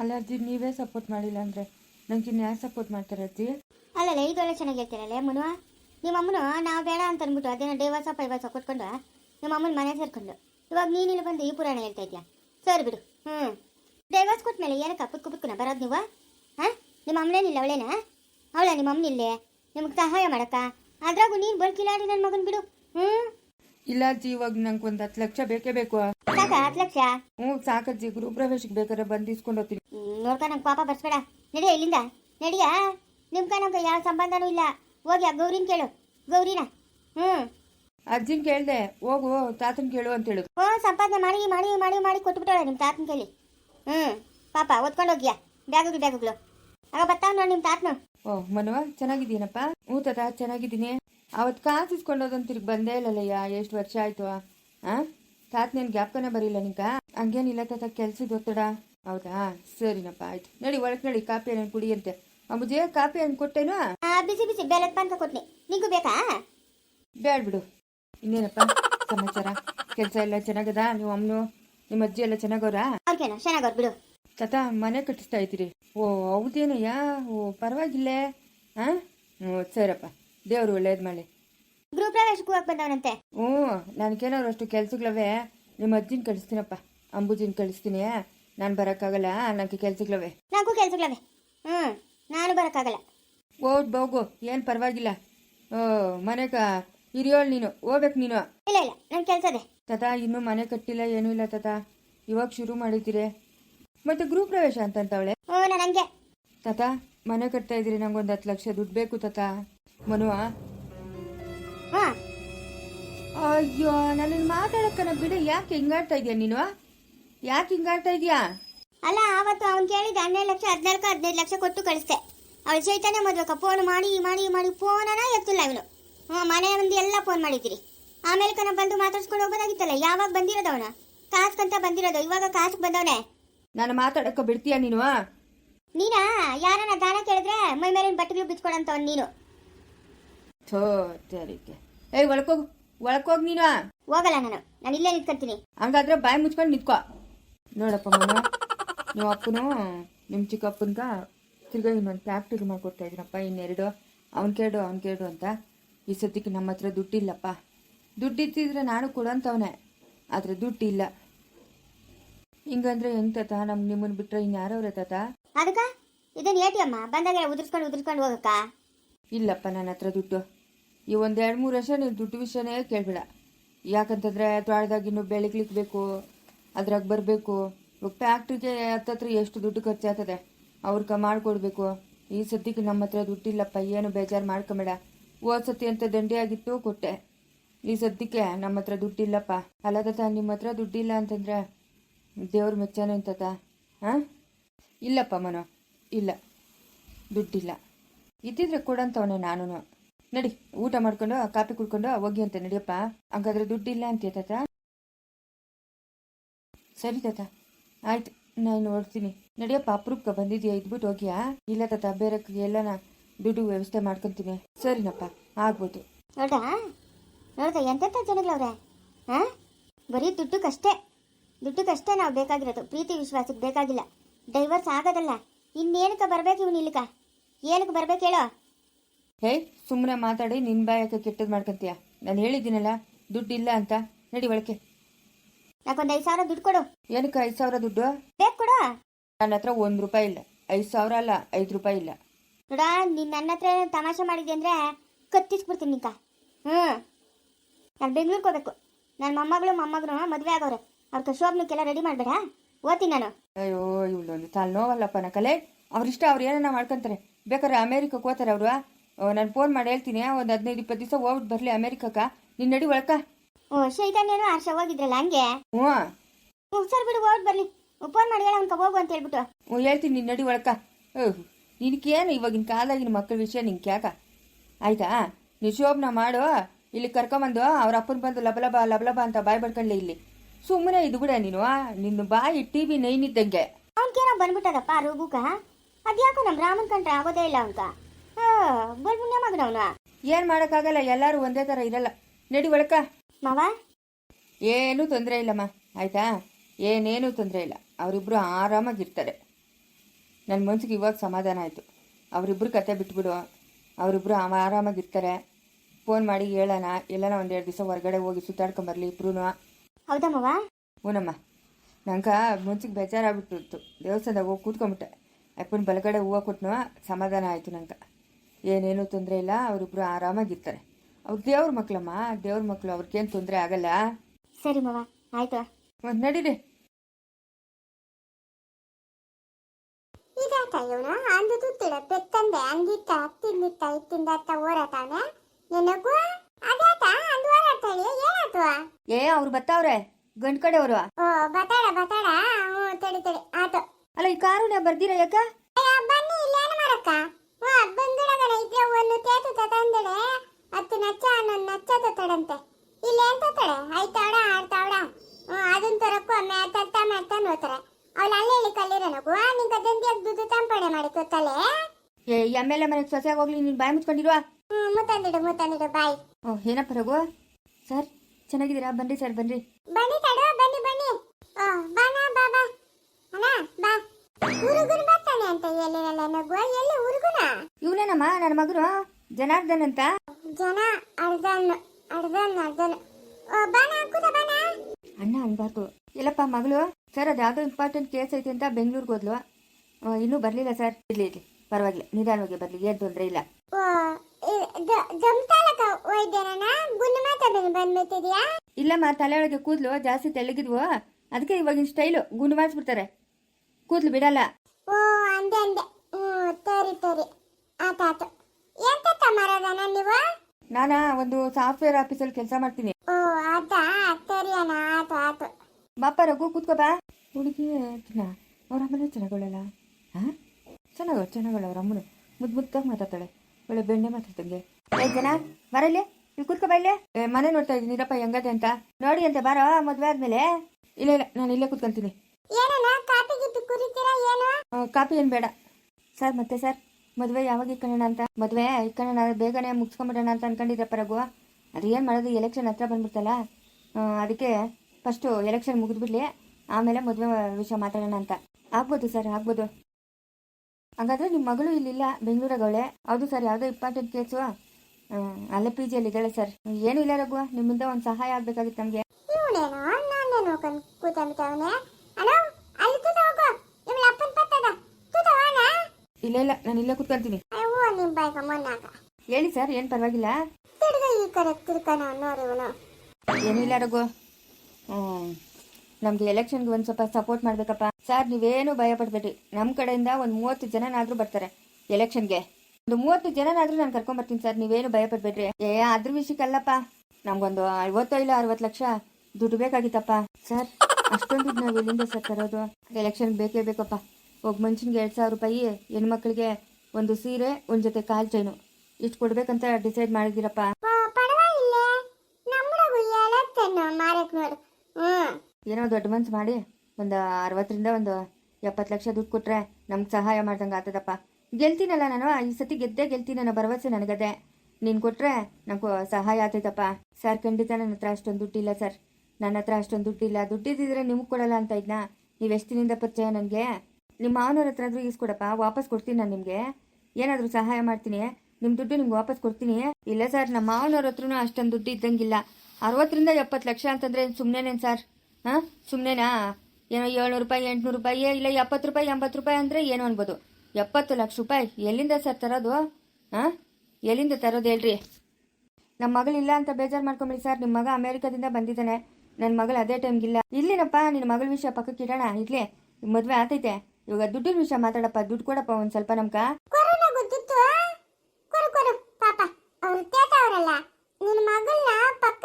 ಅಲ್ಲ ಅಜ್ಜಿ ನೀವೇ ಸಪೋರ್ಟ್ ಮಾಡಿಲ್ಲ ಅಂದರೆ ನಂಗೆ ಇನ್ನು ಯಾರು ಸಪೋರ್ಟ್ ಮಾಡ್ತಾರೆ ಅಜ್ಜಿ? ಅಲ್ಲಲ್ಲ ಇದೊಳ್ಳೆ ಚೆನ್ನಾಗಿ ಹೇಳ್ತೀರಲ್ಲ ಮನುವ? ನಿಮ್ಮ ಅಮ್ಮನು ನಾವು ಬೇಡ ಅಂತ ಅಂದ್ಬಿಟ್ಟು ಅದೇನೋ ಡೇವಾಸ ಪೈವಾಸ ಕೊಟ್ಕೊಂಡು ನಿಮ್ಮ ಅಮ್ಮನ ಮನೆ ಸೇರ್ಕೊಂಡು. ಇವಾಗ ನೀನಿಲ್ಲಿ ಬಂದು ಈ ಪುರಾಣ ಹೇಳ್ತಾ ಇದೆಯಾ? ಸರಿ ಬಿಡು. ಹ್ಞೂ ಡೈವರ್ಸ್ ಕೊಟ್ಮೇಲೆ ಏನಕ್ಕೆ ಕಪ್ಪಕ್ಕೆ ಕುಪ್ಪಕ್ಕೆ ಬರೋದು ನೀವು? ಹಾಂ? ನಿಮ್ಮ ಅಮ್ಮನೇನಿಲ್ಲ ಅವಳೇನಾ? ಅವಳ ನಿಮ್ಮ ಅಮ್ಮನಿಲ್ಲೇ ನಿಮಗೆ ಸಹಾಯ ಮಾಡಕ್ಕ? ಅದ್ರಾಗೂ ನೀನು ಬರ್ಕಿಲ್ಲ ನನ್ನ ಮಗನ ಬಿಡು. ಹ್ಞೂ ಇಲ್ಲ ಅಜ್ಜಿ ಇವಾಗ ನಂಗೆ ಒಂದು ಹತ್ತು ಲಕ್ಷ ಬೇಕೇ ಬೇಕು. ಸಾಕ ಹತ್ತು ಲಕ್ಷ. ಹ್ಞೂ ಸಾಕಜ್ಜಿ ಗೃಹಪ್ರವೇಶಕ್ಕೆ ಬೇಕಾದ್ರೆ ಬಂದು ಇಸ್ಕೊಂಡು ಹೋಗ್ತೀನಿ. ನೋಡ್ಕ ನಂಗೆ ಪಾಪ ಬರ್ಸ್ಬೇಡ. ನಡಿಯ ಇಲ್ಲಿಂದ? ನಡಿಯ? ನಿಮ್ಕ ನಮ್ಗೆ ಯಾವ ಸಂಬಂಧನೂ ಇಲ್ಲ. ಹೋಗಿ ಆ ಗೌರಿನ ಕೇಳು. ಗೌರಿನ? ಹ್ಞೂ ಅಜ್ಜಿನ ಕೇಳ್ದೆ ಹೋಗು ತಾತನ ಕೇಳು ಅಂತ ಹೇಳು. ಓ ಸಂಪಾದನೆ ಮಾಡಿ ಮಾಡಿ ಮಾಡಿ ಮಾಡಿ ಕೊಟ್ಬಿಟ್ಟಾಳೆ ನಿಮ್ಮ ತಾತನ ಕೇಳಿ. ಹ್ಞೂ ಪಾಪ ಓದ್ಕೊಂಡು ಹೋಗ್ಯಾ. ಬ್ಯಾಗುಗಳು ಬ್ಯಾಗುಗಳು. ಆಗ ಬರ್ತಾವ ನೋಡಿ ನಿಮ್ಮ ತಾತನು. ಓ ಮನುವ ಚೆನ್ನಾಗಿದ್ದೀನಪ್ಪ? ಹ್ಞೂ ತಾತ ಚೆನ್ನಾಗಿದ್ದೀನಿ. ಅವತ್ತು ಕಾಸು ಇಸ್ಕೊಂಡು ಹೋದಂತ ತಿರ್ಗಿ ಬಂದೇ ಇಲ್ಲಲ್ಲಯ್ಯ ಎಷ್ಟು ವರ್ಷ ಆಯ್ತು ಹಾಂ ತಾತ ನಾನು ಜ್ಞಾಪಕನ ಬರಿಲ್ಲ ನಿಂಕ ಹಂಗೇನಿಲ್ಲ ತಾತ ಕೆಲ್ಸದ ಒತ್ತಡ. ಹೌದಾ? ಸರಿನಪ್ಪ ಆಯ್ತು. ನಡಿ ಒಳಗೆ ನಡಿ ಕಾಪಿ ಏನೇನು ಕುಡಿಯಂತೆ? ಅಮ್ಮಜೆ ಕಾಪಿ ಏನು ಕೊಟ್ಟೇನು? ಬಿಸಿ ಬಿಸಿ ಬೆಲ್ಲದ ಅಂತ ಕೊಟ್ನಿ. ನಿಂಗೂ ಬೇಕಾ? ಬೇಡ ಬಿಡು. ಇನ್ನೇನಪ್ಪ ಸಮಾಚಾರ? ಕೆಲಸ ಎಲ್ಲ ಚೆನ್ನಾಗದ? ನೀವು ಅಮ್ಮನು ನಿಮ್ಮ ಅಜ್ಜಿ ಎಲ್ಲ ಚೆನ್ನಾಗವ್ರಾ? ಅವ್ರಿಗೇನು? ಚೆನ್ನಾಗವ್ರು ಬಿಡು. ತಾತ ಮನೆ ಕಟ್ಟಿಸ್ತಾ ಇದ್ದೀರಿ. ಓ ಹೌದೇನಯ್ಯ? ಓ ಪರವಾಗಿಲ್ಲೇ. ಹಾಂ ಹ್ಞೂ ಸರಪ್ಪ ದೇವರು ಒಳ್ಳೇದು ಮಾಡಿ ಗೃಹ ಪ್ರವೇಶಕ್ಕೆ ಹೋಗಕ್ಕೆ ಬಂದವನಂತೆ. ಹ್ಞೂ ನನಗೇನಾದ್ರು ಅಷ್ಟು ಕೆಲ್ಸಗಳವೆ ನಿಮ್ಮ ಅಜ್ಜಿನ ಕಳಿಸ್ತೀನಪ್ಪ. ಅಂಬುಜಿನ ಕಳಿಸ್ತೀನಿ. ನಾನು ಬರೋಕ್ಕಾಗಲ್ಲ ನನಗೆ ಕೆಲ್ಸಗಳವೆ. ನನಗೂ ಕೆಲ್ಸಗಳವೆ. ಹ್ಞೂ ನಾನು ಬರೋಕ್ಕಾಗಲ್ಲ. ಓಡ್ ಬೋಗು ಏನು ಪರವಾಗಿಲ್ಲ. ಓ ಮನೆಗ ಹಿರಿಯೋಳು ನೀನು ಹೋಗ್ಬೇಕು ನೀನು. ಇಲ್ಲ ಇಲ್ಲ ನನ್ನ ಕೆಲಸ ಇದೆ ತಾತ ಇನ್ನೂ ಮನೆ ಕಟ್ಟಿಲ್ಲ ಏನೂ ಇಲ್ಲ ತಾತ. ಇವಾಗ ಶುರು ಮಾಡಿದ್ದೀರಿ. ಮತ್ತೆ ಗೃಹ ಪ್ರವೇಶ ಅಂತಂತವಳೆ? ಓ ನಾನು ಹಂಗೆ. ತಾತ ಮನೆ ಕಟ್ತಾ ಇದ್ದೀರಿ ನಂಗೊಂದು ಹತ್ತು ಲಕ್ಷ ದುಡ್ಡು ಬೇಕು ತಾತ. ಮನುವ ಹಾಂ. ಅಯ್ಯೋ ನನ್ನನ್ನು ಮಾತಾಡಕ್ಕನ ಬಿಡು. ಯಾಕೆ ಹಿಂಗಾಡ್ತಾ ಇದೀಯ ನೀನು? ಯಾಕೆ ಹಿಂಗಾಡ್ತಾ ಇದೀಯಾ ಅಲ್ಲ ಆವತ್ತು ಅವ್ನು ಕೇಳಿದ ಹನ್ನೆರಡು ಲಕ್ಷ ಹದಿನಾಲ್ಕು ಹದಿನೈದು ಲಕ್ಷ ಕೊಟ್ಟು ಕಳಿಸ್ದೆ. ಅವಳು ಚೈತನ್ಯ ಮದ್ಬೇಕ ಫೋನ್ ಮಾಡಿ ಮಾಡಿ ಮಾಡಿ ಫೋನನ ಎತ್ತಿಲ್ಲ ಇವನು ಹ್ಞೂ ಮನೆ ಮಂದಿ ಎಲ್ಲ ಫೋನ್ ಮಾಡಿದ್ದೀರಿ. ಆಮೇಲೆ ಕನ ಬಂದು ಮಾತಾಡ್ಸ್ಕೊಂಡು ಹೋಗೋದಾಗಿತ್ತಲ್ಲ ಯಾವಾಗ ಬಂದಿರೋದು ಅವನ? ಕಾಸ್ಕಂತ ಬಂದಿರೋದು ಇವಾಗ ಕಾಸ್ಗೆ ಬಂದವನೆ. ನಾನು ಮಾತಾಡಕ್ಕ ಬಿಡ್ತೀಯ ನೀನು? ನೀನಾ? ಯಾರನ್ನ ದಾನ ಕೇಳಿದ್ರೆ ಮೈ ಮೇಲಿನ ಬಟ್ಟೆಗಳು ಬಿಚ್ಕೊಡಂತವ್ ನೀನು. ಥೋ ತೆರಿಗೆ ಏಯ್ ಒಳಕೋಗು ಒಳಕೋಗ್ ನೀನು. ಹೋಗಲ್ಲ ನಾನು. ನಾನು ಇಲ್ಲೇ ನಿಂತ್ಕೊಳ್ತೀನಿ. ಹಂಗಾದ್ರೆ ಬಾಯಿ ಮುಚ್ಕೊಂಡು ನಿಂತ್ಕೊ. ನೋಡಪ್ಪ ಮಗ ನೀವು ಅಪ್ಪನು ನಿಮ್ಮ ಚಿಕ್ಕಪ್ಪನ್ಗ ತಿರ್ಗಾ ಇನ್ನೊಂದು ಫ್ಯಾಕ್ಟ್ರಿಗೆ ಮಾಡ್ಕೊಡ್ತಾ ಇದ್ದೀನಪ್ಪ. ಇನ್ನೆರಡು. ಅವ್ನು ಕೇಳು ಅವ್ನು ಕೇಳು ಅಂತ. ಈ ಸದ್ಯಕ್ಕೆ ನಮ್ಮ ಹತ್ರ ದುಡ್ಡಿಲ್ಲಪ್ಪ. ದುಡ್ಡು ಇದ್ದಿದ್ರೆ ನಾನು ಕೊಡೋಂಥವನೇ ಆದರೆ ದುಡ್ಡಿಲ್ಲ. ಹಿಂಗಂದ್ರೆ ಹೆಂಗ್ ತಾತ? ನಮ್ಗೆ ನಿಮ್ಮನ್ನು ಬಿಟ್ರೆ ಇನ್ಯಾರವ್ರೆ ತಾತ? ಅದಕ್ಕ? ಇದನ್ನ ಏಟಿ ಅಮ್ಮ ಬಂದಾಗ ಉದುರ್ಸ್ಕೊಂಡು ಉದುರ್ಸ್ಕೊಂಡು ಹೋಗಕ್ಕ? ಇಲ್ಲಪ್ಪ ನನ್ನ ಹತ್ರ ದುಡ್ಡು. ಈ ಒಂದು ಎರಡು ಮೂರು ವರ್ಷ ನೀವು ದುಡ್ಡು ವಿಷಯನೇ ಕೇಳಬೇಡ. ಯಾಕಂತಂದರೆ ತೊಳೆದಾಗ ಇನ್ನು ಬೆಳಗ್ಲಿಕ್ಕೆ ಬೇಕು ಅದ್ರಾಗ ಬರಬೇಕು. ಫ್ಯಾಕ್ಟ್ರಿಗೆ ಹತ್ತತ್ರ ಎಷ್ಟು ದುಡ್ಡು ಖರ್ಚಾಗ್ತದೆ ಅವ್ರಿಗೆ ಮಾಡಿಕೊಡ್ಬೇಕು. ಈ ಸದ್ಯಕ್ಕೆ ನಮ್ಮ ಹತ್ರ ದುಡ್ಡಿಲ್ಲಪ್ಪ, ಏನು ಬೇಜಾರು ಮಾಡ್ಕೊಂಬೇಡ. ಹೋದ ಸತಿ ಅಂತ ದಂಡಿ ಆಗಿತ್ತು ಕೊಟ್ಟೆ. ಈ ಸದ್ಯಕ್ಕೆ ನಮ್ಮ ಹತ್ರ ದುಡ್ಡಿಲ್ಲಪ್ಪ. ಅಲ್ಲ ತಾತ, ನಿಮ್ಮ ಹತ್ರ ದುಡ್ಡಿಲ್ಲ ಅಂತಂದರೆ ದೇವ್ರ ಮೆಚ್ಚಾನೆ ಅಂತತ ಹಾಂ? ಇಲ್ಲಪ್ಪ ಮನೋ, ಇಲ್ಲ. ದುಡ್ಡಿಲ್ಲ. ಇದ್ದಿದ್ರೆ ಕೊಡಂತವನೇ ನಾನು ನಡಿ, ಊಟ ಮಾಡ್ಕೊಂಡು ಕಾಪಿ ಕುಡ್ಕೊಂಡು ಹೋಗಿ ಅಂತ, ನಡಿಯಪ್ಪ. ಹಂಗಾದ್ರೆ ದುಡ್ಡಿಲ್ಲ ಅಂತ, ತಾತ. ಸರಿ, ತಾತ. ಆಯ್ತು, ನಾನು ನೋಡ್ತೀನಿ ನಡಿಯಪ್ಪ, ಅಪ್ರೂಪಕ್ಕೆ ಬಂದಿದ್ಯಾ? ಇದ್ಬಿಟ್ಟು ಹೋಗ್ಯಾ? ಇಲ್ಲ, ತಾತ ಬೇರೆ ಎಲ್ಲನ ದುಡ್ಡು ವ್ಯವಸ್ಥೆ ಮಾಡ್ಕೊಂತೀನಿ. ಸರಿನಪ್ಪ, ಆಗ್ಬೋದು. ನೋಡ್ದಾ? ನೋಡ್ದಾ ಎಂತೆಂಥ ಜನಗಳವ್ರೆ? ಹಾಂ ಬರೀ ದುಡ್ಡು ಕಷ್ಟೇ ನಾವು ಬೇಕಾಗಿರೋದು. ಪ್ರೀತಿ ವಿಶ್ವಾಸಕ್ಕೆ ಬೇಕಾಗಿಲ್ಲ. ಡೈವರ್ಸ್ ಆಗೋದಲ್ಲ. ಇನ್ನೇನಕ್ಕೆ ಬರ್ಬೇಕು ಇವನು ಇಲ್ಲಿಕ ಏನಕ್ಕೆ ಬರ್ಬೇಕು ಹೇಳೋ? ಹೇ ಸುಮ್ಮನೆ ಮಾತಾಡಿ ನಿನ್ನ ಬಾಯಕ್ಕೆ ಕೆಟ್ಟದ್ದು ಮಾಡ್ಕೊಂತೀಯ? ನಾನು ಹೇಳಿದ್ದೀನಲ್ಲ ದುಡ್ಡಿಲ್ಲ ಅಂತ. ನಡಿ ಒಳಕೆ ನಾಕೊಂದು ಐದು ಸಾವಿರ ದುಡ್ಡು ಕೊಡು. ಏನಕ್ಕೆ ಐದು ಸಾವಿರ ದುಡ್ಡು? ಬೇಕು ಕೊಡು ನನ್ನ ಹತ್ರ ಒಂದು ರೂಪಾಯಿ ಇಲ್ಲ. ಐದು ಸಾವಿರ ಅಲ್ಲ ಐದು ರೂಪಾಯಿ ಇಲ್ಲ. ನೋಡ ನೀನು ನನ್ನ ಹತ್ರ ಏನಾದ್ರು ತಮಾಷೆ ಮಾಡಿದ್ಯ ಅಂದರೆ ಕತ್ತಿಸ್ಬಿಡ್ತೀನಿ ನಿಂಕ. ಹ್ಞೂ ನಾನು ಬೆಂಗ್ಳೂರಿಗೆ ಹೋಗ್ಬೇಕು. ನನ್ನ ಮೊಮ್ಮಗಳು ಮೊಮ್ಮಗನು ಮದುವೆ ಆಗೋರೆ. ಅವ್ರ ಕಶೋಬ್ನಕ್ಕೆಲ್ಲ ರೆಡಿ ಮಾಡ್ಬೇಡ ಓದ್ತೀನಿ ನಾನು. ಅಯ್ಯೋ ಒಂದು ತಾಲ್ ನೋವಲ್ಲಪ್ಪ ನಕಲೆ ಅವ್ರಿಷ್ಟ ಅವ್ರು ಏನನ್ನ ಮಾಡ್ಕೊಂತಾರೆ. ಬೇಕಾದ್ರೆ ಅಮೇರಿಕಕ್ಕೆ ಹೋಗ್ತಾರೆ ಅವರು ನಾನು ಫೋನ್ ಮಾಡಿ ಹೇಳ್ತೀನಿ. ಒಂದು ಹದಿನೈದು ಇಪ್ಪತ್ತು ದಿವಸ ಹೋಗ್ಬಿಟ್ಟು ಬರಲಿ ಅಮೇರಿಕಕ್ಕ. ನಿನ್ನ ನಡಿ ಒಳಕ. ಓ ಶೈತಾನೇನು ಹರ್ಷ ಹೋಗಿದ್ರಲ್ಲ ಹಂಗೆ? ಹ್ಞೂ. ಹ್ಞೂ ಸರ್ ಬಿಡು ಓಡ್ ಬರಲಿ. ಫೋನ್ ಮಾಡಿ ಹೇಳ ಅವ್ನ್ಕ ಹೋಗು ಅಂತ ಹೇಳ್ಬಿಟ್ಟು. ಹ್ಞೂ ಹೇಳ್ತೀನಿ ನಿನ್ನ ನಡಿ ಒಳಕ. ಓಹ್ ನಿನಗೇನು ಇವಾಗಿನ ಕಾಲದಾಗಿನ ಮಕ್ಕಳ ವಿಷಯ ನಿಂಗೆ ಕ್ಯಾಕ ಆಯ್ತಾ? ನೀವು ಶೋಭನ ಮಾಡು. ಇಲ್ಲಿ ಕರ್ಕೊಂಬಂದು ಅವ್ರ ಅಪ್ಪನ ಬಂದು ಲಬಲಬ ಲಬಲಬ ಅಂತ ಬಾಯ್ ಬಡ್ಕೊಂಡ್ಲಿ ಇಲ್ಲಿ. ಸುಮ್ಮನೆ ಇದು ಬಿಡ ನೀನು ನಿನ್ನ ಬಾಯಿ ಟಿ ವಿ ನೈನಿದ್ದಂಗೆ ಅವನ್ಕೇನೋ ಬಂದ್ಬಿಟ್ಟದಪ್ಪ ರೂಬುಕ? ಅದ್ಯಾಕೋ ನಮ್ಮ ರಾಮನ್ ಕಂಡ್ರೆ ಆಗೋದೇ ಇಲ್ಲ ಅವ್ನ್ಕ? ಬಲ್ಬುಣ್ಯ ಏನ್ ಏನು ಮಾಡೋಕ್ಕಾಗಲ್ಲ ಎಲ್ಲರೂ ಒಂದೇ ಥರ ಇರಲ್ಲ. ನಡಿ ಒಳಕ ಮಾವ? ಏನೂ ತೊಂದರೆ ಇಲ್ಲಮ್ಮ. ಆಯ್ತಾ? ಏನೇನೂ ತೊಂದರೆ ಇಲ್ಲ. ಅವರಿಬ್ರು ಆರಾಮಾಗಿರ್ತಾರೆ. ನನ್ನ ಮನ್ಸಿಗೆ ಇವಾಗ ಸಮಾಧಾನ ಆಯಿತು. ಅವರಿಬ್ಬರು ಕತೆ ಬಿಟ್ಬಿಡು. ಅವರಿಬ್ಬರು ಆರಾಮಾಗಿರ್ತಾರೆ. ಫೋನ್ ಮಾಡಿ ಹೇಳೋಣ. ಎಲ್ಲನ ಒಂದೆರಡು ದಿವಸ ಹೊರಗಡೆ ಹೋಗಿ ಸುತ್ತಾಡ್ಕೊಂಬರ್ಲಿ ಇಬ್ರು ಹೌದಮ್ಮವ ಹ್ಞೂನಮ್ಮ ನಂಗೆ ಮನ್ಸಿಗೆ ಬೇಜಾರಾಗ್ಬಿಟ್ಟಿತ್ತು ದೇವಸ್ಥಾನದಾಗ ಹೋಗಿ ಕೂತ್ಕೊಂಬಿಟ್ಟೆ. ಅಪ್ಪನ ಬಲಗಡೆ ಹೂವು ಕೊಟ್ಟನು ಸಮಾಧಾನ ಆಯಿತು ನಂಗೆ. ಏನೇನು ತೊಂದರೆ ಇಲ್ಲ ಅವರಿಬ್ರು ಆರಾಮಾಗಿರ್ತಾರೆ. ಅವ್ರು ದೇವ್ರ ಮಕ್ಳಮ್ಮ ದೇವ್ರ ಮಕ್ಕಳು ಅವ್ರಿಗೇನು ತೊಂದರೆ ಆಗಲ್ಲ. ಸರಿ ಮಾವ ಆಯ್ತು. ಒಂದು ನಡೀರಿ. ಇದಾತ ಇವನು? ಅಂದು ತುತ್ತಿಡ ಪೆತ್ತಂದೆ ಅಂದಿತ್ತ ನಿನಗೂ? ಅದಾತ ಅಂದು ಓಡಾಡ್ತಾಳೆ ಏನಾತು ಏ ಅವ್ರು ಬರ್ತಾವ್ರೆ ಗಂಡ್ ಕಡೆಯವರು. ಓ ಬತಾಡ ಬತಾಡ ಹ್ಞೂ ತಡಿ ತಡಿ ಆತು. ಅಲ್ಲ ಈ ಕಾರುನೇ ಬರ್ದಿರ ಯಾಕ? ಅಯ್ಯ ಬನ್ನಿ ಇಲ್ಲೇನು ಮಾಡಕ್ಕ ಹ್ಞೂ ಬಂದಿಡಗನ ಇದ್ರೆ ಒಂದು ತೇತು ತಂದಡೆ ಹತ್ತು ನಚ್ಚ ಅನ್ನೊಂದು ನಚ್ಚ ತತ್ತಡಂತೆ ಇಲ್ಲೇನ್ ತತ್ತಡೆ ಐತಾವಡ ಆಡ್ತಾವಡ ಅದನ್ನ ತರಕ್ಕೂ ಮೆತ್ತತ್ತ ಮೆತ್ತ ನೋಡ್ತಾರೆ. ಅವಳು ಅಲ್ಲಿ ಹೇಳಿ ಕಲ್ಲಿರನಗು ನಿಂಗ ದಂದಿಯಾಗ ದುಡ್ಡು ತಂಪಣೆ ಮಾಡಿ ತೊತ್ತಲೆ ಏ ಎಂ ಎಲ್ ಎ ಮನೆಗೆ ಸೊಸೆಯಾಗಿ ಹೋಗ್ಲಿ ನೀನು ಬಾಯಿ ಮುಚ್ಕೊಂಡಿರುವ ಮುತ್ತಂದಿಡು ಮುತ್ತಂದಿಡು ಬಾಯ್. ಓ ಏನಪ್ಪ ರಘು? ಸರ್ ಚೆನ್ನಾಗಿದ್ದೀರಾ? ಬನ್ರಿ ಸರ್ ಬನ್ರಿ. ಬನ್ನಿ ತಡ ಬನ್ನಿ ಬನ್ನಿ. ಓ ಬಾ ಬಾ ಬಾ. ಅಣ್ಣ ಬಾ. ಹುಡುಗರು ಬರ್ತಾನೆ ನಗು ಎಲ್ಲಿ? ಇವನೇನಮ್ಮ ನನ್ನ ಮಗನು ಜನಾರ್ದನ್ ಅಂತ. ಜನ ಅರ್ಧನ್ ಅರ್ಧನ್ ಅರ್ಧನ್. ಬಾನ ಕೂತ ಅಣ್ಣ ಅನ್ಬಾರ್ದು ಇಲ್ಲಪ್ಪ ಮಗಳು ಸರ್ ಅದು ಯಾವುದೋ ಇಂಪಾರ್ಟೆಂಟ್ ಕೇಸ್ ಐತೆ ಅಂತ ಬೆಂಗಳೂರಿಗೆ ಹೋದ್ಲು. ಇನ್ನೂ ಬರಲಿಲ್ಲ ಸರ್. ಇರಲಿ ಇರಲಿ. ಪರವಾಗಿಲ್ಲ ನಿಧಾನವಾಗಿ ಬರಲಿ ಏನು ತೊಂದರೆ ಇಲ್ಲ. ಜಮ್ತಾಳಕ ಒಯ್ದೇನ ಗುಂಡು ಮಾತಾಡೋದು ಬಂದ್ಬಿಟ್ಟಿದ್ಯಾ ಇಲ್ಲಮ್ಮ ತಲೆ ಒಳಗೆ ಕೂದಲು ಜಾಸ್ತಿ ತೆಳ್ಳಗಿದ್ವು. ಅದಕ್ಕೆ ಇವಾಗಿನ ಸ್ಟೈಲು ಗುಂಡು ಮಾಡಿಸ್ಬಿಡ್ತಾರೆ. ಕೂದಲು ಬಿಡಲ್ಲ. ಓ ಅಂದೆ ಅಂದೆ. ತರಿ ತರಿ. ಆತಾತು ಎಂತ ಮರದನ ನೀವು? ನಾನಾ ಒಂದು ಸಾಫ್ಟ್ವೇರ್ ಆಫೀಸಲ್ಲಿ ಕೆಲಸ ಮಾಡ್ತೀನಿ. ಓ ಅದಾ? ಸರಿ ಅಣ್ಣ ಆತು ಆತು. ಬಾಪ ರಘು ಕೂತ್ಕೋ ಬಾ. ಹುಡುಗಿ ಚಿನ್ನ. ಅವ್ರ ಅಮ್ಮನೇ ಚೆನ್ನಾಗೊಳ್ಳಲ್ಲ? ಹಾಂ? ಚೆನ್ನಾಗೋ ಚೆನ್ನಾಗಲ್ಲ ಅವ್ರ ಅಮ್ಮನು. ಮುದ್ದು ಮುದ್ದಾಗಿ ಮಾತಾಡ್ತಾಳೆ. ಒಳ್ಳೆ ಬೆಣ್ಣೆ ಮಾತಾಡ್ತಂಗೆ ಏ ಜನ ಬರಲ್ಲೇ ಇಲ್ಲಿ? ಕೂತ್ಕೋ ಬಾ ಇಲ್ಲೇ. ಏ, ಮನೆ ನೋಡ್ತಾ ಇದ್ದೀನಿ. ನೀರಪ್ಪ ಹೆಂಗದೆ ಅಂತ. ನೋಡಿ ಅಂತ ಬಾರೋ ಮದುವೆ ಆದ್ಮೇಲೆ. ಇಲ್ಲ ಇಲ್ಲ ನಾನು ಇಲ್ಲೇ ಕೂತ್ಕೊಂತೀನಿ. ಏನಣ್ಣ ಕಾಪಿ ಗಿಪ್ಪಿ ಕುರಿತೀರಾ ಏನು? ಕಾಪಿ ಏನು ಬೇಡ. ಸರ್, ಮತ್ತೆ ಸರ್? ಮದುವೆ ಯಾವಾಗ ಇಕ್ಕೋಣ ಅಂತ? ಮದುವೆ ಇಟ್ಕೊಳ್ಳೋಣ ಬೇಗನೆ ಮುಗಿಸ್ಕೊಂಬಿಡೋಣ ಅಂತ ಅನ್ಕೊಂಡಿದ್ದೆ ಪರಗು. ಅದು ಏನು ಮಾಡೋದು ಎಲೆಕ್ಷನ್ ಹತ್ರ ಬಂದ್ಬಿಡ್ತಲ್ಲ? ಅದಕ್ಕೆ ಫಸ್ಟು ಎಲೆಕ್ಷನ್ ಮುಗಿದ್ಬಿಡ್ಲಿ, ಆಮೇಲೆ ಮದುವೆ ವಿಷಯ ಮಾತಾಡೋಣ ಅಂತ. ಆಗ್ಬೋದು ಸರ್, ಆಗ್ಬೋದು. ಹಾಗಾದ್ರೆ ನಿಮ್ಮ ಮಗಳು ಇಲ್ಲಿಲ್ಲ ಬೆಂಗಳೂರಾಗವಳೆ ಹೌದು ಸರ್, ಯಾವುದೋ ಇಂಪಾರ್ಟೆಂಟ್ ಕೇಸು ಅಲ್ಲೇ ಪಿ ಜಿಯಲ್ಲಿ ಇದ್ದಾಳೆ ಸರ್. ಏನೂ ಇಲ್ಲ ರಘುವ ನಿಮ್ಮಿಂದ ಒಂದು ಸಹಾಯ ಆಗಬೇಕಾಗಿತ್ತು ನಮಗೆ ಇವನೇನೋ ನಾನೇ ನೋಡ್ಕೊಂಡು ಕೂತಂಬಿಟ್ಟವನೆ ಅಣ್ಣ ಅಲ್ಲಿ ತೂತ ಹೋಗು ನಿಮ್ಮ ಅಪ್ಪನ ಪತ್ತದ ತೂತ ಹೋಣ ಇಲ್ಲ ಇಲ್ಲ ನಾನು ಇಲ್ಲೇ ಕೂತ್ಕೊಳ್ತೀನಿ. ಅಯ್ಯೋ ಹೇಳಿ ಸರ್ ಏನು ಪರವಾಗಿಲ್ಲ? ತಿರ್ಗ ಈ ಕಡೆ ತಿರ್ಕನ ನೋಡಿ ಇವನು ಏನೂ ಇಲ್ಲ ರಘು ನಮಗೆ ಎಲೆಕ್ಷನ್ಗೆ ಒಂದು ಸ್ವಲ್ಪ ಸಪೋರ್ಟ್ ಮಾಡಬೇಕಪ್ಪ. ಸರ್ ನೀವೇನು ಭಯ ಪಡಬೇಡಿ ನಮ್ ಕಡೆಯಿಂದ ಒಂದು ಮೂವತ್ತು ಜನನಾದರೂ ಬರ್ತಾರೆ ಎಲೆಕ್ಷನ್ಗೆ ಒಂದು ಮೂವತ್ತು ಜನನಾದರೂ ನಾನು ಕರ್ಕೊಂಬರ್ತೀನಿ ಸರ್ ನೀವೇನು ಭಯ ಪಡಬೇಡ್ರಿ. ಏ ಅದ್ರ ವಿಷಯಕ್ಕಲ್ಲಪ್ಪ. ನಮ್ಗೊಂದು ಐವತ್ತೋ ಇಲ್ಲ ಅರವತ್ತು ಲಕ್ಷ ದುಡ್ಡು ಬೇಕಾಗಿತ್ತಪ್ಪ. ಸರ್ ಅಷ್ಟೊಂದು ನಾವ್ ನಾವು ಎಲ್ಲಿಂದ ಸರ್ ತರೋದು? ಎಲೆಕ್ಷನ್ ಬೇಕೇ ಬೇಕಪ್ಪ. ಒಬ್ಬ ಮನುಷ್ಯನಿಗೆ ಎರಡು ಸಾವಿರ ರೂಪಾಯಿ ಹೆಣ್ಮಕ್ಳಿಗೆ ಒಂದು ಸೀರೆ ಒಂದು ಜೊತೆ ಕಾಲ್ ಚೈನು. ಇಷ್ಟು ಕೊಡ್ಬೇಕಂತ ಡಿಸೈಡ್ ಮಾಡಿದ್ದೀರಪ್ಪ. ಏನೋ ದೊಡ್ಡ ಮನ್ಸು ಮಾಡಿ ಒಂದು ಅರವತ್ತರಿಂದ ಒಂದು ಎಪ್ಪತ್ತು ಲಕ್ಷ ದುಡ್ಡು ಕೊಟ್ರೆ ನಮ್ಗೆ ಸಹಾಯ ಮಾಡ್ದಂಗೆ ಆಗ್ತದಪ್ಪ. ಗೆಲ್ತೀನಲ್ಲ ನಾನು? ಈ ಸತಿ ಗೆದ್ದೇ ಗೆಲ್ತೀನಿ ಅನ್ನೋ ಭರವಸೆ ನನಗದೆ. ನೀನು ಕೊಟ್ರೆ ನಂಗೆ ಸಹಾಯ ಆಗ್ತೈತಪ್ಪ. ಸರ್ ಖಂಡಿತ ನನ್ನ ಹತ್ರ ಅಷ್ಟೊಂದು ದುಡ್ಡಿಲ್ಲ ಸರ್. ನನ್ನ ಹತ್ರ ಅಷ್ಟೊಂದು ದುಡ್ಡಿಲ್ಲ. ದುಡ್ಡಿದ್ದಿದ್ರೆ ನಿಮಗೆ ಕೊಡಲ್ಲ ಅಂತ ಇದ್ನ? ನೀವು ಎಷ್ಟು ದಿನದಿಂದ ಪರಿಚಯ ನನಗೆ? ನಿಮ್ಮ ಮಾವನವ್ರ ಹತ್ರ ಆದರೂ ಈಸ್ಕೊಡಪ್ಪ ವಾಪಸ್ ಕೊಡ್ತೀನಿ ನಾನು ನಿಮಗೆ. ಏನಾದರೂ ಸಹಾಯ ಮಾಡ್ತೀನಿ ನಿಮ್ಮ ದುಡ್ಡು ನಿಮ್ಗೆ ವಾಪಸ್ ಕೊಡ್ತೀನಿ. ಇಲ್ಲ ಸರ್ ನಮ್ಮ ಮಾವನವ್ರ ಹತ್ರನೂ ಅಷ್ಟೊಂದು ದುಡ್ಡು ಇದ್ದಂಗಿಲ್ಲ. ಅರವತ್ತರಿಂದ ಎಪ್ಪತ್ತು ಲಕ್ಷ ಅಂತಂದರೆ ಸುಮ್ಮನೆನೇನು ಸರ್ ಹಾಂ ಸುಮ್ಮನೆನಾ ಏನೋ ಏಳ್ನೂರು ರೂಪಾಯಿ, ಎಂಟ್ನೂರು ರೂಪಾಯಿ ಇಲ್ಲ, ಎಪ್ಪತ್ತು ರೂಪಾಯಿ, ಎಂಬತ್ತು ರೂಪಾಯಿ ಅಂದರೆ ಏನು ಅನ್ಬೋದು. ಎಪ್ಪತ್ತು ಲಕ್ಷ ರೂಪಾಯಿ ಎಲ್ಲಿಂದ ಸರ್ ತರೋದು? ಹಾಂ, ಎಲ್ಲಿಂದ ತರೋದು ಹೇಳ್ರಿ? ನಮ್ಮ ಮಗಳಿಲ್ಲ ಅಂತ ಬೇಜಾರು ಮಾಡ್ಕೊಂಬಿಡಿ ಸರ್ ನಿಮ್ಮ ಮಗ ಅಮೇರಿಕಾದಿಂದ ಬಂದಿದ್ದಾನೆ. ನನ್ನ ಮಗಳು ಅದೇ ಟೈಮ್ಗಿಲ್ಲ ಇಲ್ಲಿನಪ್ಪ ನಿನ್ನ ಮಗಳ ವಿಷಯ ಪಕ್ಕಕ್ಕೆ ಇಡೋಣ. ಇಡ್ಲಿ, ಮದುವೆ ಆತೈತೆ. ಇವಾಗ ದುಡ್ಡಿನ ವಿಷಯ ಮಾತಾಡಪ್ಪ ದುಡ್ಡು ಕೊಡಪ್ಪ ಒಂದ್ ಸ್ವಲ್ಪ ನಮ್ಕ ಕೊರೋನಾ ಗೊತ್ತಿತ್ತು. ಪಾಪ. ಅವ್ರು ನಿನ್ನ ಮಗಳನ್ನ ಪಕ್ಕ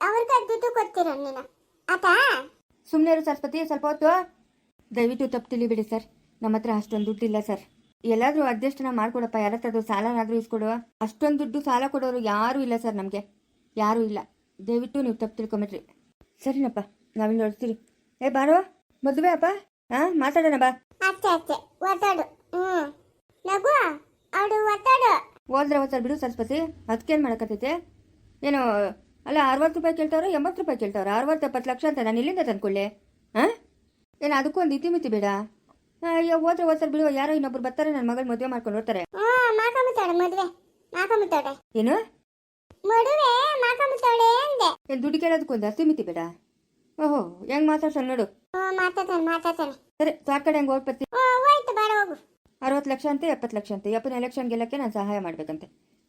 ಅವ್ರಿಗೆ ದುಡ್ಡು ಕೊಡ್ತಿರೋ ನೀನು. ಆತಾ? ಸುಮ್ಮನೆ ಇರು ಸರಸ್ವತಿ ಸ್ವಲ್ಪ ಹೊತ್ತು. ದಯವಿಟ್ಟು ತಪ್ಪು ತಿಳಿಬಿಡಿ ಸರ್. ನಮ್ಮ ಹತ್ರ ಅಷ್ಟೊಂದು ದುಡ್ಡಿಲ್ಲ ಸರ್. ಎಲ್ಲಾದರೂ ಅಡ್ಜಸ್ಟ್ನ ಮಾಡ್ಕೊಡಪ್ಪ ಯಾರ ಹತ್ರ ಸಾಲನಾದರೂ ಇಸ್ಕೊಡು. ಅಷ್ಟೊಂದು ದುಡ್ಡು ಸಾಲ ಕೊಡೋರು ಯಾರೂ ಇಲ್ಲ ಸರ್ ನಮಗೆ. ಯಾರೂ ಇಲ್ಲ. ದಯವಿಟ್ಟು ನೀವು ತಪ್ಪು ತಿಳ್ಕೊಂಬಿಟ್ರಿ ಸರಿನಪ್ಪ ನಾವಿಲ್ಲಿ ನೋಡ್ತೀರಿ ಏ ಬಾರೋ ಮದುವೆ ಅಪ್ಪ? ಹಾಂ ಮಾತಾಡೋಣ ಬಾ. ಅಷ್ಟೇ ಅಷ್ಟೇ ಒತ್ತಾಡು ಹ್ಮ್. ನಗು ಅವಳು ಒತ್ತಾಡು ಹೋದ್ರೆ ಹೋದ್ರೆ ಬಿಡು ಸರಸ್ವತಿ ಅದಕ್ಕೇನು ಮಾಡಕತ್ತೈತೆ? ಏನು ಅಲ್ಲ ಅರವತ್ತು ರೂಪಾಯಿ ಕೇಳ್ತಾವ್ರ ಎಂಬತ್ತು ರೂಪಾಯಿ ಕೇಳ್ತಾವ್ರ ಅರವತ್ತು ಎಪ್ಪತ್ತು ಲಕ್ಷ ಅಂತ ನಾನು ಇಲ್ಲಿಂದ ತಂದ್ಕೊಳ್ಳಿ ಹಾಂ ಏನು ಅದಕ್ಕೂ ಒಂದು ಇತಿಮಿತಿ ಬೇಡ? ಅಯ್ಯೋ ಹೋದ್ರೆ ಹೋದ್ರೆ ಬಿಡು ಯಾರೋ ಇನ್ನೊಬ್ರು ಬರ್ತಾರೆ ನನ್ನ ಮಗಳು ಮದುವೆ ಮಾಡ್ಕೊಂಡು ಹೋಗ್ತಾರೆ. ಏನು? ಏನು ದುಡ್ಡು ಕೇಳೋದಕ್ಕೊಂದು ಒಂದು ಅಸ್ತಿ ಮಿತಿ ಬೇಡ? ಓಹೋ ಹೆಂಗ್ ಮಾತಾಡ್ತಾನೆ ನೋಡು. ಮಾತಾಡ್ತಾನೆ ಮಾತಾಡ್ತಾನೆ. ಸರಿ ಆ ಕಡೆ ಹೆಂಗ್ ಓಡ್ಪತ್ತಿ ಹೋಯ್ತು ಹೋಗು. ಅರವತ್ತು ಲಕ್ಷ ಅಂತೆ ಎಪ್ಪತ್ತು ಲಕ್ಷ ಅಂತೆ. ಎಪ್ಪನ ಎಲೆಕ್ಷನ್ ಗೆಲ್ಲಕ್ಕೆ ನಾನು ಸಹಾಯ ಮಾಡ್ಬೇಕಂತೆ.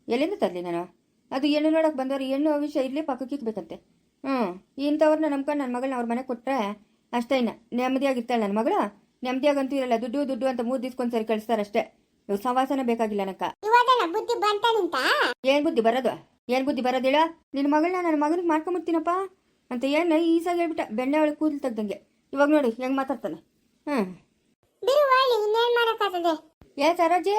ಎಲ್ಲಿಂದ ತರ್ಲಿ ನಾನು? ಅದು ಹೆಣ್ಣು ನೋಡಕ್ ಬಂದವರು ಹೆಣ್ಣು ವಿಷಯ ಇರಲಿ ಪಕ್ಕಕ್ಕೆ ಇಕ್ಬೇಕಂತೆ. ಹ್ಮ್ ಇಂಥವ್ರನ್ನ ನಂಬ್ಕೊಂಡು ನನ್ನ ಮಗಳನ್ನ ಅವ್ರ ಮನೆ ಕೊಟ್ರೆ ಅಷ್ಟೇ ಇನ್ನ. ನೆಮ್ಮದಿಯಾಗಿರ್ತಾಳೆ ನನ್ನ ಮಗಳ. ನೆಮ್ಮದಿಯಾಗಂತೂ ಇರಲ್ಲ ದುಡ್ಡು ದುಡ್ಡು ಅಂತ ಮೂರ್ ದಿಸ್ಕೊಂಡ್ ಸರಿ ಕಳಿಸ್ತಾರಷ್ಟೇ ಇವ್ ಸವಾಸನೆ ಬೇಕಾಗಿಲ್ಲ ನಕ್ಕ ಏನು ಬುದ್ಧಿ ಬರೋದು? ಏನ್ ಬುದ್ಧಿ ಬರೋದಿಲ್ಲ? ನಿನ್ನ ಮಗಳನ್ನ ನನ್ನ ಮಗನಿಗೆ ಮಾಡ್ಕೊಂಬಿಡ್ತೀನಪ್ಪ. ಅಂತ ಏನು ಈಸಾಗಿ ಹೇಳ್ಬಿಟ್ಟ ಬೆಣ್ಣೆ ಒಳಗೆ ಕೂದಲು ತೆಗ್ದಂಗೆ. ಇವಾಗ ನೋಡಿ ಹೆಂಗೆ ಮಾತಾಡ್ತಾನೆ. ಹ್ಞೂ ಬಿರು ಒಳ್ಳೆ ಇನ್ನೇನ್ ಮಾಡಕ್ಕಾಗ್ತದೆ? ಏ ಸರೋಜಿ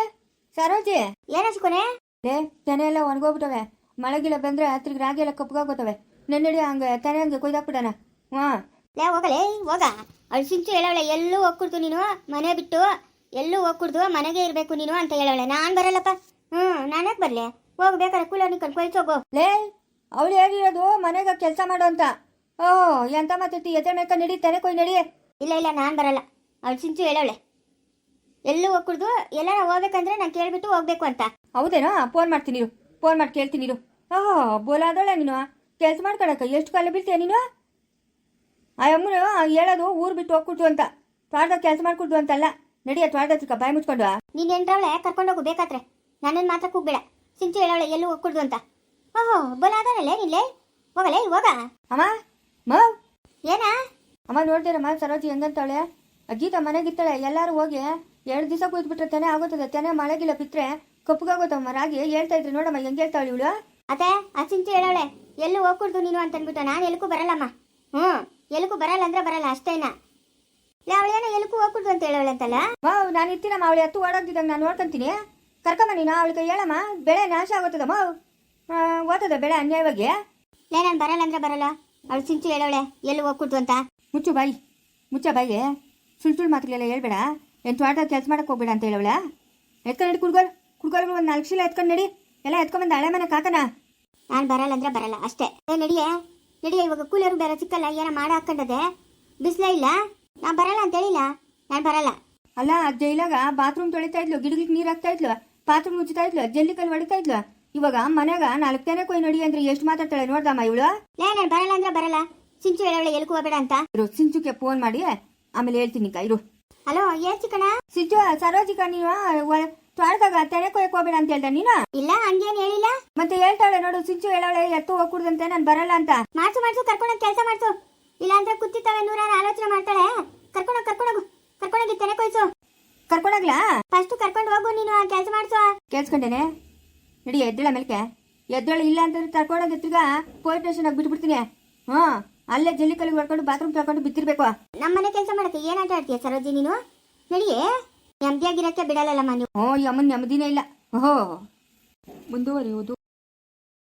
ಸರೋಜಿ. ಏನಸ್ಕೊನೆ ಲೇ ತೆನೆ ಎಲ್ಲ ಒಣಗೋಗ್ಬಿಟ್ಟವೆ. ಮಳೆಗಿಲ್ಲ ಬಂದ್ರೆ ಹತ್ರಿಗೆ ರಾಗಿ ಎಲ್ಲ ಕಪ್ಪಗಾಗೋತವೆ. ನೆನ್ನಡಿ ಹಂಗೆ ತೆನೆ ಹಂಗೆ ಕೊಯ್ದಾಕ್ಬಿಡಣ ಹಾಂ ಲೇ ಹೋಗಲೇ ಹೋಗ. ಅವಳು ಸಿಂಚು ಹೇಳವಳೆ ಎಲ್ಲೂ ಹೋಗ್ಕೊಡ್ತು ನೀನು? ಮನೆ ಬಿಟ್ಟು ಎಲ್ಲೂ ಹೋಗ್ಕೊಡ್ದು ಮನೆಗೆ ಇರಬೇಕು ನೀನು ಅಂತ ಹೇಳವಳೆ. ನಾನು ಬರಲ್ಲಪ್ಪ. ಹ್ಞೂ ನಾನ್ಯಾಕೆ ಬರ್ಲೆ? ಹೋಗ್ಬೇಕಾರೆ ಕೂಲ ಕೂಲರ್ ನಿಂತ್ಕೊಂಡು ಕೊಯ್ಸೋಗು ಲೇ ಅವಳು ಹೇಳಿರೋದು ಮನೆಗೆ ಕೆಲಸ ಮಾಡು ಅಂತ. ಓಹ್ ಎಂತ ಮಾತಾಡ್ತಿ ಎದೆ ಮೇಕ ನಡಿ ತೆನೆ ಕೊಯ್ ನಡಿ. ಇಲ್ಲ ಇಲ್ಲ ನಾನು ಬರಲ್ಲ. ಅವಳು ಚಿಂಚು ಹೇಳವಳೆ. ಎಲ್ಲೂ ಹೋಗ್ಕೊಡ್ದು ಎಲ್ಲಾರ ಹೋಗ್ಬೇಕಂದ್ರೆ ನಾನು ಕೇಳ್ಬಿಟ್ಟು ಹೋಗ್ಬೇಕು ಅಂತ. ಹೌದೇನೋ? ಫೋನ್ ಮಾಡ್ತೀನಿ ಇರು. ಫೋನ್ ಮಾಡಿ ಕೇಳ್ತೀನಿ ಇರು. ಓಹೋ ಬೋಲಾದೋಳೆ ನೀನು. ಕೆಲಸ ಮಾಡ್ಕೊಳಕ ಎಷ್ಟು ಕಾಲ ಬೀಳ್ತೀಯ ನೀನು? ಆ ಅಮ್ಮನು ಹೇಳೋದು ಊರು ಬಿಟ್ಟು ಹೋಗ್ಕೊಡ್ತು ಅಂತ. ತ್ವಾಟದಾಗ ಕೆಲಸ ಮಾಡ್ಕೊಡ್ದು ಅಂತಲ್ಲ. ನಡಿಯ ತ್ವಾರ್ದ ಹತ್ರಕ್ಕ ಬಾಯಿ ಮುಚ್ಕೊಂಡು ನೀನು ಎಂಟ್ರವಳೆ ಕರ್ಕೊಂಡೋಗು ಬೇಕಾದ್ರೆ. ನನ್ನನ್ನು ಮಾತ್ರ ಕೂಗ್ಬೇಡ. ಸಿಂಚು ಹೇಳವಳೆ ಎಲ್ಲೂ ಹೋಗ್ಕೊಡ್ದು ಅಂತ. ಓಹೋ ಬೋಲಾದನಲ್ಲೇ ನಿಲ್ಲೇ ಹೋಗಲೇ ಹೋಗ ಅಮ್ಮ ಮಾವ್ ಏನಾ? ಅಮ್ಮ ನೋಡ್ತೀರಮ್ಮ ಸರೋಜಿ ಹೆಂಗಂತಾಳೆ ಗೀತಾ ಮನೆಗಿತ್ತಾಳೆ ಎಲ್ಲರೂ ಹೋಗಿ ಎರಡು ದಿವಸ ಕೂತ್ಬಿಟ್ರೆ ತೆನೆ ಆಗುತ್ತದೆ ತೆನೆ ಮಳೆಗಿಲ್ಲ ಬಿತ್ರೆ ಕಪ್ಪಗಾಗೋತಮ್ಮ ರಾಗಿ ಹೇಳ್ತಾ ಇದ್ರು ನೋಡಮ್ಮ ಹೆಂಗೆ ಹೇಳ್ತಾಳೆ ಇವಳು? ಅತ್ತೆ ಆ ಚಿಂತೆ ಹೇಳವಳೆ ಎಲ್ಲೂ ಹೋಗ್ಕೊಡ್ದು ನೀನು ಅಂತ ಅಂದ್ಬಿಟ್ಟ ನಾನು ಎಲ್ಕೂ ಬರಲ್ಲಮ್ಮ ಹ್ಞೂ ಎಲ್ಕೂ ಬರಲ್ಲ ಅಂದ್ರೆ ಬರಲ್ಲ ಅಷ್ಟೇನಾ? ಇಲ್ಲ ಅವಳೇನ ಎಲ್ಗೂ ಹೋಗ್ಕೊಡ್ದು ಅಂತ ಹೇಳವಳೆ ಅಂತಲ್ಲ? ಮಾವ್ ನಾನು ಇರ್ತೀನಮ್ಮ ಅವಳು ಹತ್ತು ಓಡೋಗ್ತಿದ್ದಂಗೆ ನಾನು ನೋಡ್ಕೊಂತೀನಿ. ಕರ್ಕಮ್ಮ ನೀನು ಅವಳಿಗೆ ಹೇಳಮ್ಮ ಬೆಳೆ ನಾಶ ಆಗೋತದ ಮಾವ್ ಬೇಡ ಬೆಳೆ ಅನ್ಯಾಯವಾಗಿ ಲೇ ನಾನು ಬರಲ್ಲ ಅಂದ್ರೆ ಬರಲ್ಲ. ಅವಳು ಸಿಂಚು ಹೇಳವಳೆ ಎಲ್ಲಿ ಹೋಗ್ಕೊಡ್ತು ಅಂತ. ಮುಚ್ಚು ಬಾಯಿ ಮುಚ್ಚ ಬಾಯಿ ಸುಳ್ಳು ಸುಳ್ಳು ಮಾತುಗಳೆಲ್ಲ ಹೇಳ್ಬೇಡ. ಎಂಟು ತೋಟದಾಗ ಕೆಲಸ ಮಾಡಕ್ಕೆ ಹೋಗ್ಬೇಡ ಅಂತ ಹೇಳವಳ. ಎತ್ಕೊಂಡು ನಡಿ ಕುಡ್ಗೋಲ್. ಕುಡ್ಗೋಲ್ಗಳು ಒಂದು ನಾಲ್ಕು ಶೀಲ ಎತ್ಕೊಂಡು ನಡಿ. ಎಲ್ಲ ಎತ್ಕೊಂಬಂದು ಹಳೆ ಮನೆ ಕಾಕನ. ನಾನು ಬರಲ್ಲ ಅಂದ್ರೆ ಬರಲ್ಲ ಅಷ್ಟೇ. ಏ ನಡಿಯೇ. ನಡಿಯೇ ಇವಾಗ ಕೂಲರು ಬೇರೆ ಸಿಕ್ಕಲ್ಲ ಏನೋ ಮಾಡ ಹಾಕೊಂಡದೆ? ಬಿಸಿಲ ಇಲ್ಲ? ನಾನು ಬರಲ್ಲ ಅಂತ ಹೇಳಿಲ್ಲ. ನಾನು ಬರಲ್ಲ. ಅಲ್ಲ ಅಜ್ಜ ಇಲ್ಲಾಗ ಬಾತ್ರೂಮ್ ತೊಳಿತಾ ಇದ್ಲು ಗಿಡಗಳಿಗೆ ನೀರು ಹಾಕ್ತಾ ಇದ್ಲು ಬಾತ್ರೂಮ್ ಮುಚ್ಚುತ್ತಾ ಇದ್ಲು ಜಲ್ಲಿ ಕಲ್ಲು ಹೊಡಿತಾ ಇದ್ಲು. ಇವಾಗ ಮನ್ಯಾಗ ನಾಲ್ಕು ತೆನೆ ಕೊಯ್ ನಡಿ ಅಂದ್ರೆ ಎಷ್ಟು ಮಾತಾಡ್ತಾಳೆ ನೋಡ್ದಮ್ಮ ಇವಳು. ಲೇ ನಾನು ಬರಲ್ಲ ಅಂದ್ರೆ ಬರಲ್ಲ. ಸಿಂಚು ಹೇಳವಳೆ ಎಲ್ಗೂ ಹೋಗ್ಬೇಡ ಅಂತ. ಇರು ಸಿಂಚುಗೆ ಫೋನ್ ಮಾಡಿ ಆಮೇಲೆ ಹೇಳ್ತೀನಿ ಕಾ ಇರು. ಹಲೋ ಏನ್ ಚಿಕ್ಕಣ ಸಿಂಚು ಸರೋಜಿಕ ನೀವ ತ್ವಾರದಾಗ ತೆನೆ ಕೊಯ್ಯಕ್ ಹೋಗ್ಬೇಡ ಅಂತ ಹೇಳ್ದ ನೀನು? ಇಲ್ಲ ಹಂಗೇನ್ ಹೇಳಿಲ್ಲ. ಮತ್ತೆ ಹೇಳ್ತಾಳೆ ನೋಡು ಸಿಂಚು ಹೇಳವಳೆ ಎತ್ತು ಹೋಗ್ಕೂಡ್ದಂತೆ ನಾನು ಬರಲ್ಲ ಅಂತ. ಮಾಡ್ಸು ಮಾಡ್ಸು ಕರ್ಕೊಂಡೋಗಿ ಕೆಲಸ ಮಾಡ್ಸು. ಇಲ್ಲ ಅಂದ್ರೆ ಕುತ್ತಿತ್ತವೆ ನೂರಾರು ಆಲೋಚನೆ ಮಾಡ್ತಾಳೆ. ಕರ್ಕೊಂಡೋಗಿ ಕರ್ಕೊಂಡೋಗು. ಕರ್ಕೊಂಡೋಗಿ ತೆನೆ ಕೊಯ್ಸು. ಕರ್ಕೊಳಗ್ಲಾ ಫಸ್ಟ್ ಕರ್ಕೊಂಡು ಹೋಗು ನೀನು ಕೆಲಸ ಮಾಡ್ಸು. ಕೇಳಿಸ್ಕೊಂಡೇನೆ? ನಡಿ ಎದ್ದಳ ಮೇಲ್ಕೆ ಎದ್ದಳು ಇಲ್ಲ ಅಂತಂದ್ರೆ ತರ್ಕೊಂಡೋಗಿ ತಿರ್ಗಾ ಪೊಲೀಸ್ ಸ್ಟೇಷನ್ ಬಿಟ್ಬಿಡ್ತೀನಿ. ಹ್ಞೂ ಅಲ್ಲೇ ಜಲ್ಲಿ ಕಲ್ಲಿಗೆ ಹೊಡ್ಕೊಂಡು ಬಾತ್ರೂಮ್ ತಗೊಂಡು ಬಿತ್ತಿರ್ಬೇಕು ನಮ್ಮ ಮನೆ ಕೆಲಸ ಮಾಡಕ್ಕೆ ಏನ್ ಆಟ ಆಡ್ತೀಯ ಸರೋಜಿ ನೀನು? ನಡಿಯೇ ನೆಮ್ಮದಿಯಾಗಿರಕ್ಕೆ ಬಿಡಲ್ಲಮ್ಮ ನೀವು. ಹ್ಞೂ ಈ ಅಮ್ಮನ ನೆಮ್ಮದಿನೇ ಇಲ್ಲ. ಓಹೋ. ಮುಂದುವರಿಯುವುದು.